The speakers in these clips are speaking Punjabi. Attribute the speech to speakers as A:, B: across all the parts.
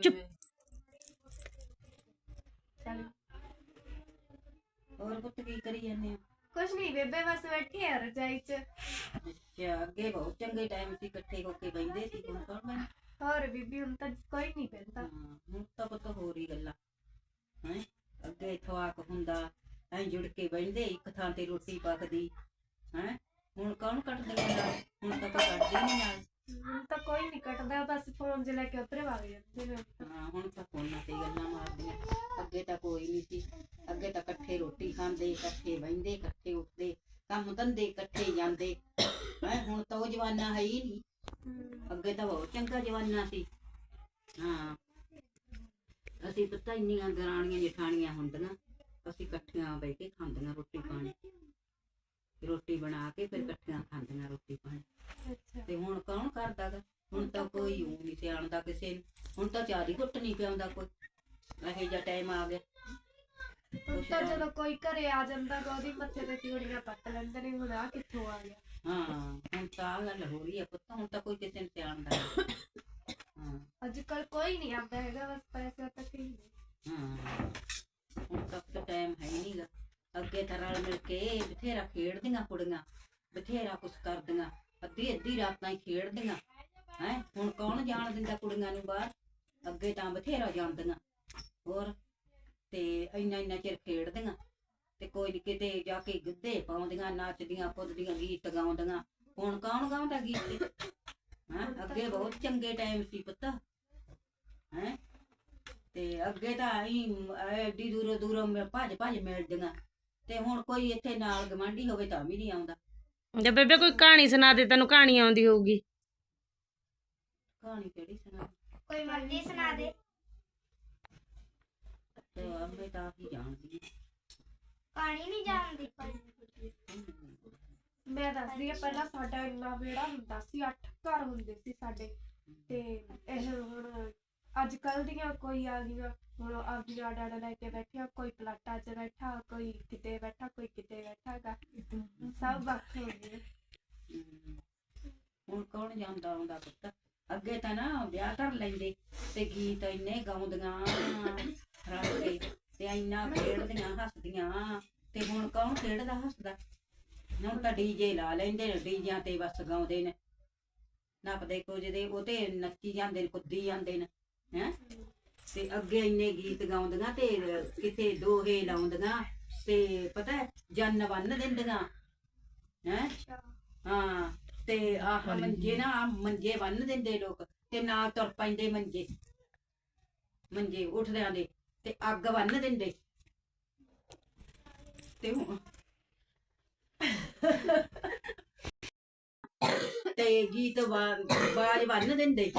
A: ਚੁੱਪ।
B: ਚੱਲ।
C: ਹੋਰ ਪੁੱਤ ਕੀ ਕਰੀ ਜਾਂਦੇ ਆ
B: ਕੁਛ ਨਹੀਂ ਬੇਬੇ ਬਸ ਬੈਠੀ ਆ ਰਜਾਈ ਚ।
C: ਅੱਛਾ ਅੱਗੇ ਬਹੁਤ ਚੰਗੇ ਟਾਈਮ ਸੀ ਇਕੱਠੇ ਹੋ ਕੇ ਬੈਂਦੇ ਸੀ ਹੁਣ ਕੌਣ ਬੈਂਦਾ
B: ਹੋਰ ਬੀਬੀ ਹੁਣ ਤਾਂ ਕੋਈ ਨਹੀਂ ਪੈਂਦਾ
C: ਹਾਂ, ਹੁਣ ਤਾਂ ਪੁੱਤ ਹੋਰ ਹੀ ਗੱਲਾਂ। ਹੈ? ਅੱਗੇ ਥਵਾਕ ਹੁੰਦਾ ਐ ਜੁੜ ਕੇ ਬੈਠਦੇ ਇੱਕ ਥਾਂ ਤੇ ਰੋਟੀ ਪੱਕਦੀ। ਹੈ? ਹੁਣ ਕੌਣ ਕੱਟਦੀਆਂ ਨਾਲ ਹੁਣ ਤਾਂ ਕੋਈ ਕੱਟਦੀ ਨਹੀਂ ਨਾਲ।
B: ਹੁਣ ਤਾਂ ਕੋਈ ਨਹੀਂ ਕੱਟਦਾ, ਬਸ ਫੋਨ ਜਿ ਲੈ ਕੇ ਉਧਰੇ ਵਗ ਜਾਂਦੇ ਨੇ।
C: ਹਾਂ, ਹੁਣ ਤਾਂ ਫੋਨਾਂ ਤੇ ਗੱਲਾਂ ਮਾਰਦੀਆਂ। ਅੱਗੇ ਤਾਂ ਕੋਈ ਨਹੀਂ ਸੀ। ਅੱਗੇ ਤਾਂ ਇਕੱਠੇ ਰੋਟੀ ਖਾਂਦੇ, ਇਕੱਠੇ ਬਹਿੰਦੇ, ਇਕੱਠੇ ਉੱਠਦੇ, ਕੰਮ ਧੰਦੇ ਇਕੱਠੇ ਜਾਂਦੇ। ਹੈ, ਹੁਣ ਤਾਂ ਉਹ ਜਵਾਨਾ ਹੈ ਹੀ ਨਹੀਂ ਅੱਗੇ ਤਾਂ ਬਹੁਤ ਚੰਗਾ ਜਵਾਨਾ ਸੀ। ਹਾਂ। ਅਸੀਂ ਪਤਾ ਇੰਨੀਆਂ ਦਰਾਣੀਆਂ ਜਠਾਣੀਆਂ ਹੁੰਦੀਆਂ। ਅਸੀਂ ਇਕੱਠੀਆਂ ਬਹਿ ਕੇ ਖਾਂਦੀਆਂ ਰੋਟੀ ਪਾਣੀ। ਰੋਟੀ ਬਣਾ ਕੇ ਫਿਰ ਇਕੱਠੀਆਂ ਖਾਂਦੀਆਂ ਰੋਟੀ ਪਾਣੀ
B: ਅੱਛਾ
C: ਤੇ ਹੁਣ ਕੌਣ ਕਰਦਾ ਗਾ ਹੁਣ ਤਾਂ ਕੋਈ ਊਂ ਸਿਆਣਦਾ ਕਿਸੇ ਨੂੰ। ਹੁਣ ਤਾਂ ਚਾਰੀ ਘੁੱਟ ਨਹੀਂ ਪਿਆਉਂਦਾ ਕੋਈ। ਇਹੋ ਜਿਹਾ ਟਾਈਮ ਆ ਗਿਆ।
B: ਹੁਣ ਤਾਂ ਜਦੋਂ ਕੋਈ ਘਰੇ ਆ ਜਾਂਦਾ ਤਾਂ ਉਹਦੀ ਮੱਥੇ ਤੇ ਚੂੜੀਆਂ ਪੱਟ ਲੈਂਦੇ ਨੇ ਹੁਣ ਆ ਕਿੱਥੋਂ ਆ ਗਿਆ?
C: ਹਾਂ ਹੁਣ ਤਾਂ ਆਹ ਗੱਲ ਹੋ ਰਹੀ ਹੈ ਪੁੱਤ। ਹੁਣ ਤਾਂ ਕੋਈ ਕਿਸੇ ਨੂੰ ਸਿਆਣਦਾ ਨੀ। ਹਾਂ।
B: ਅੱਜ ਕੱਲ ਕੋਈ ਨਹੀਂ ਆਉਂਦਾ ਹੈਗਾ ਬਸ ਪੈਸੇ ਤੱਕ ਹੀ ਨੇ।
C: ਹਾਂ। ਹੁਣ ਤੱਕ ਤਾਂ ਟਾਈਮ ਹੈ ਹੀ ਨਹੀਂਗਾ ਅੱਗੇ ਤਾਂ ਰਲ ਮਿਲ ਕੇ ਬਥੇਰਾ ਖੇਡਦੀਆਂ ਕੁੜੀਆਂ ਬਥੇਰਾ ਕੁਛ ਕਰਦੀਆਂ। ਅੱਧੀ ਅੱਧੀ ਰਾਤਾਂ ਹੀ ਖੇਡਦੀਆਂ। ਹੈ? ਹੁਣ ਕੌਣ ਜਾਣ ਦਿੰਦਾ ਕੁੜੀਆਂ ਨੂੰ ਬਾਹਰ? ਅੱਗੇ ਤਾਂ ਬਥੇਰਾ ਜਾਂਦੀਆਂ ਹੋਰ? ਤੇ ਇੰਨਾ ਇੰਨਾ ਚਿਰ ਖੇਡਦੀਆਂ। ਤੇ ਕੋਈ ਕਿਤੇ ਜਾ ਕੇ ਗਿੱਧੇ ਪਾਉਂਦੀਆਂ, ਨੱਚਦੀਆਂ ਪੁੱਤਦੀਆਂ ਗੀਤ ਗਾਉਂਦੀਆਂ। ਹੁਣ ਕੌਣ ਗਾਉਂਦਾ ਗੀਤ? ਹਾਂ? ਅੱਗੇ ਬਹੁਤ ਚੰਗੇ ਟਾਈਮ ਸੀ ਪੁੱਤ। ਹੈ? ਤੇ ਅੱਗੇ ਤਾਂ ਅਸੀਂ ਐਡੀ ਦੂਰੋਂ ਦੂਰੋਂ ਭੱਜ ਭੱਜ ਮਿਲਦੀਆਂ। ਤੇ ਹੁਣ ਕੋਈ ਇੱਥੇ ਨਾਲ ਗਵਾਂਢੀ ਹੋਵੇ ਤਾਂ ਵੀ ਨਹੀਂ ਆਉਂਦਾ।
A: ਜੇ ਬੇਬੇ ਕੋਈ ਕਹਾਣੀ ਸੁਣਾ ਦੇ, ਤੈਨੂੰ ਕਹਾਣੀ ਆਉਂਦੀ ਹੋਊਗੀ।
C: ਕਹਾਣੀ ਕਿਹੜੀ ਸੁਣਾ
B: ਕੋਈ ਮਰਜ਼ੀ ਸੁਣਾ ਦੇ।
C: ਤੇ ਅੰਬੇ ਤਾਂ ਹੀ ਜਾਣਦੀ।
B: ਕਹਾਣੀ ਨਹੀਂ ਜਾਣਦੀ ਮੈਂ ਦੱਸਦੀ ਆ ਪਹਿਲਾਂ ਸਾਡਾ ਇੰਨਾ ਵਿਹੜਾ ਹੁੰਦਾ ਸੀ ਅੱਠ ਘਰ ਹੁੰਦੇ ਸੀ ਸਾਡੇ। ਤੇ ਇਹ ਹੁਣ ਅੱਜ ਕੱਲ ਦੀਆਂ ਕੋਈ ਆ ਗਈਆਂ ਹੁਣ ਆਪਦੀਆਂ ਡਾਡਾ ਲੈ ਕੇ ਬੈਠਿਆ ਕੋਈ ਪਲਾਟਾ 'ਚ ਬੈਠਾ ਕੋਈ ਕਿਤੇ ਬੈਠਾ ਕੋਈ ਕਿਤੇ ਬੈਠਾ ਗਾ। ਸਭ ਵੱਖ ਹੋ ਗਏ।
C: ਹੁਣ ਕੌਣ ਜਾਂਦਾ ਆਉਂਦਾ ਪੁੱਤ? ਅੱਗੇ ਤਾਂ ਨਾ ਵਿਆਹ ਕਰ ਲੈਂਦੇ ਤੇ ਗੀਤ ਇੰਨੇ ਗਾਉਂਦੀਆਂ ਕੇ ਤੇ ਇੰਨਾ ਖੇਡਦੀਆਂ ਹੱਸਦੀਆਂ ਤੇ ਹੁਣ ਕੌਣ ਖੇਡਦਾ ਹੱਸਦਾ? ਹੁਣ ਤਾਂ ਡੀਜੇ ਲਾ ਲੈਂਦੇ ਨੇ ਡੀਜਿਆਂ ਤੇ ਬਸ ਗਾਉਂਦੇ ਨੇ। ਨੱਪਦੇ ਕੁਝਦੇ ਉਹ ਤੇ ਨੱਚੀ ਜਾਂਦੇ ਨੇ ਕੁੱਦੀ ਜਾਂਦੇ ਨੇ ਹੈ? ਤੇ ਅੱਗੇ ਇੰਨੇ ਗੀਤ ਗਾਉਂਦੀਆਂ ਤੇ ਕਿਤੇ ਦੋਹੇ ਲਾਉਂਦੀਆਂ ਤੇ ਪਤਾ ਹੈ, ਜੰਨ ਬੰਨ ਦਿੰਦੀਆਂ ਹੈ? ਹਾਂ ਤੇ ਆਹ ਮੰਜੇ ਨਾ ਆਹ ਮੰਜੇ ਬੰਨ ਦਿੰਦੇ ਲੋਕ ਤੇ ਨਾਲ ਤੁਰ ਪੈਂਦੇ ਮੰਜੇ। ਮੰਜੇ ਉੱਠਦਿਆਂ ਦੇ ਤੇ ਅੱਗ ਬੰਨ ਦਿੰਦੇ। ਤੇ ਹੁਣ- ਤੇ ਗੀਤ ਬਾਜ ਬੰਨ ਦਿੰਦੇ।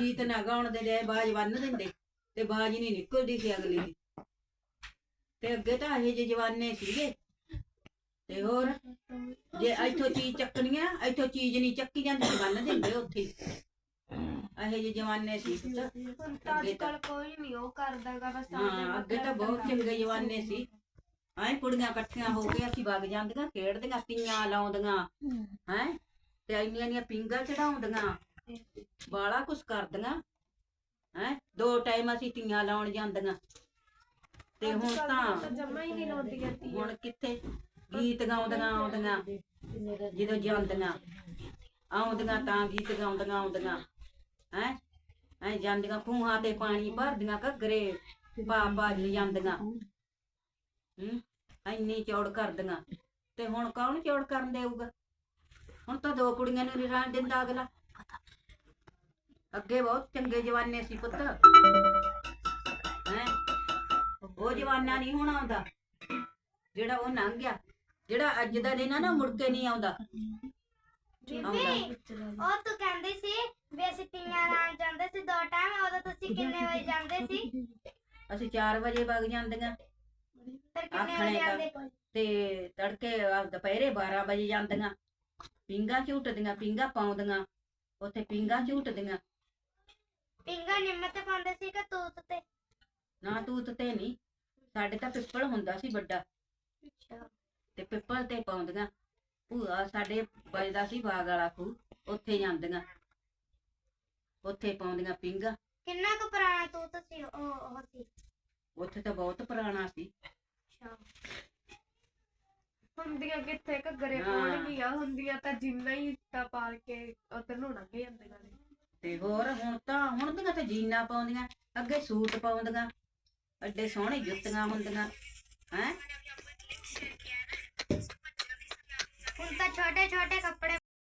C: ਗੀਤ ਨਾ ਗਾਉਣ ਦੇ ਲੈ ਬਾਜ ਬੰਨ ਦਿੰਦੇ ਤੇ ਬਾਜ ਨਹੀਂ ਨਿਕਲਦੀ ਸੀ ਅਗਲੀ। ਦੀ ਤੇ ਅੱਗੇ ਤਾਂ ਇਹ ਜਿਹੇ ਜਵਾਨੇ ਸੀਗੇ। ਤੇ ਹੋਰ? ਜੇ ਇੱਥੋਂ ਚੀਜ਼ ਚੱਕਣੀ ਆ ਇੱਥੋਂ ਚੀਜ਼ ਨਹੀਂ ਚੱਕੀ ਜਾਂਦੀ ਬੰਨ ਦਿੰਦੇ ਉੱਥੇ। ਇਹੋ ਜਿਹੇ ਜਵਾਨੇ ਸੀ ਪੁੱਤ।
B: ਹੁਣ ਤਾਂ ਅੱਜ ਕੱਲ ਕੋਈ ਨਹੀਂ ਉਹ ਕਰਦਾਗਾ ਬਸ ਆਪਦੇ
C: ਹਾਂ ਅੱਗੇ ਤਾਂ
B: ਮਤਲਬ
C: ਬਹੁਤ
B: ਦਾ
C: ਚੰਗੇ ਜਵਾਨੇ ਸੀ। ਐਂ ਕੁੜੀਆਂ ਇਕੱਠੀਆਂ ਹੋ ਕੇ ਅਸੀਂ ਵਗ ਜਾਂਦੀਆਂ ਖੇਡਦੀਆਂ ਤੀਆਂ ਲਾਉਂਦੀਆਂ ਹੈ? ਤੇ ਇੰਨੀਆਂ ਇੰਨੀਆਂ ਪਿੰਗਾਂ ਚੜਾਉਂਦੀਆਂ ਬਾਲਾ ਕੁਛ ਕਰਦੀਆਂ ਹੈ? ਦੋ ਟਾਈਮ ਅਸੀਂ ਤੀਆਂ ਲਾਉਣ ਜਾਂਦੀਆਂ। ਤੇ ਹੁਣ ਤਾਂ
B: ਤਾਂ ਜਮਾ ਹੀ ਨਹੀਂ ਲਾਉਂਦੀਆਂ ਤੀਆਂ।
C: ਹੁਣ ਕਿੱਥੇ? ਗੀਤ ਗਾਉਂਦੀਆਂ ਆਉਂਦੀਆਂ, ਜਦੋਂ ਜਾਂਦੀਆਂ। ਆਉਂਦੀਆਂ ਤਾਂ ਗੀਤ ਗਾਉਂਦੀਆਂ ਆਉਂਦੀਆਂ। ਹੈ? ਐ ਜਾਂਦੀਆਂ, ਖੂਹਾਂ ਤੇ ਪਾਣੀ ਭਰਦੀਆਂ ਘੱਗਰੇ, ਪਾ ਪਾ ਜਾਂਦੀਆਂ। ਹੂੰ? ਇੰਨੀ ਚੌੜ ਕਰਦੀਆਂ। ਤੇ ਹੁਣ ਕੌਣ ਚੌੜ ਕਰਨ ਦੇਊਗਾ? ਹੁਣ ਤਾਂ ਦੋ ਕੁੜੀਆਂ ਨੂੰ ਰਿਹਾਣ ਦਿੰਦਾ ਅਗਲਾ। ਅੱਗੇ ਬਹੁਤ ਚੰਗੇ ਜਵਾਨੇ ਸੀ ਪੁੱਤ। ਹੈ? ਉਹ ਜਵਾਨਾ ਨਹੀਂ ਹੁਣ ਆਉਂਦਾ। ਜਿਹੜਾ ਉਹ ਲੰਘ ਗਿਆ। ਜਿਹੜਾ ਅੱਜ ਦਾ ਦਿਨ ਆ ਨਾ ਮੁੜ ਕੇ ਨਹੀਂ ਆਉਂਦਾ।
D: ਉਹ ਤੂੰ ਕਹਿੰਦੀ ਸੀ ਵੀ ਅਸੀਂ ਤੀਆਂ ਲਾਣ ਜਾਂਦੇ ਸੀ ਦੋ ਟਾਈਮ ਉਦੋਂ ਤੁਸੀਂ ਕਿੰਨੇ ਵਜੇ ਜਾਂਦੇ ਸੀ?
C: ਅਸੀਂ 4 ਵਜੇ ਵਗ ਜਾਂਦੀਆਂ।
D: ਫਿਰ ਕਿੰਨੇ ਵਜੇ
C: ਤਾਂ-
D: ਆਉਂਦੇ
C: ਤੇ ਤੜਕੇ ਆ ਦੁਪਹਿਰੇ 12 ਵਜੇ ਜਾਂਦੀਆਂ। ਪਿੰਗਾ ਝੂਟਦੀਆਂ ਪਿੰਗਾ ਪਾਉਂਦੀਆਂ। ਉੱਥੇ ਪਿੰਗਾ ਝੂਟਦੀਆਂ।
D: ਪਿੰਗਾ ਨਿੰਮ ਤੇ ਪਾਉਂਦੇ ਸੀ ਕਿ ਤੂਤ ਤੇ?
C: ਨਾ ਤੂਤ ਤੇ ਨਹੀਂ। ਸਾਡੇ ਤਾਂ ਪਿੱਪਲ ਹੁੰਦਾ ਸੀ ਵੱਡਾ। ਤੇ ਪਿੱਪਲ ਤੇ ਪਾਉਂਦੀਆਂ। ਭੂਆ ਸਾਡੇ ਵੱਜਦਾ ਸੀ ਬਾਗ ਵਾਲਾ ਖੂ ਉੱਥੇ ਜਾਂਦੀਆਂ। ਉੱਥੇ ਪਾਉਂਦੀਆਂ ਪਿੰਗਾ।
D: ਪੁਰਾਣਾ ਤੂੰ ਤਾਂ ਸੀ ਉਹ ਉਹ ਸੀ?
C: ਉੱਥੇ ਤਾਂ ਬਹੁਤ ਪੁਰਾਣਾ ਸੀ।
D: ਅੱਛਾ।
B: ਹੁੰਦੀਆਂ ਕਿੱਥੇ? ਘੱਗਰੇ
C: ਹਾਂ।
B: ਪਾਉਣਗੀਆਂ ਹੁੰਦੀਆਂ ਤਾਂ ਜਿੰਨਾ ਹੀ ਤਾਂ ਪਾਲ ਕੇ ਉਧਰ ਨੂੰ ਲੰਘ ਜਾਂਦੀਆਂ ਨੇ।
C: ਤੇ ਹੋਰ ਹੁਣ ਤਾਂ ਹੁਣ ਦੀਆਂ ਤਾਂ ਜੀਨਾਂ ਪਾਉਂਦੀਆਂ ਅੱਗੇ ਸੂਟ ਪਾਉਂਦੀਆਂ ਅੱਡੇ ਸੋਹਣੇ ਜੁੱਤੀਆਂ ਹੁੰਦੀਆਂ ਹੈ?
D: ਹੁਣ ਤਾਂ ਛੋਟੇ ਛੋਟੇ ਕੱਪੜੇ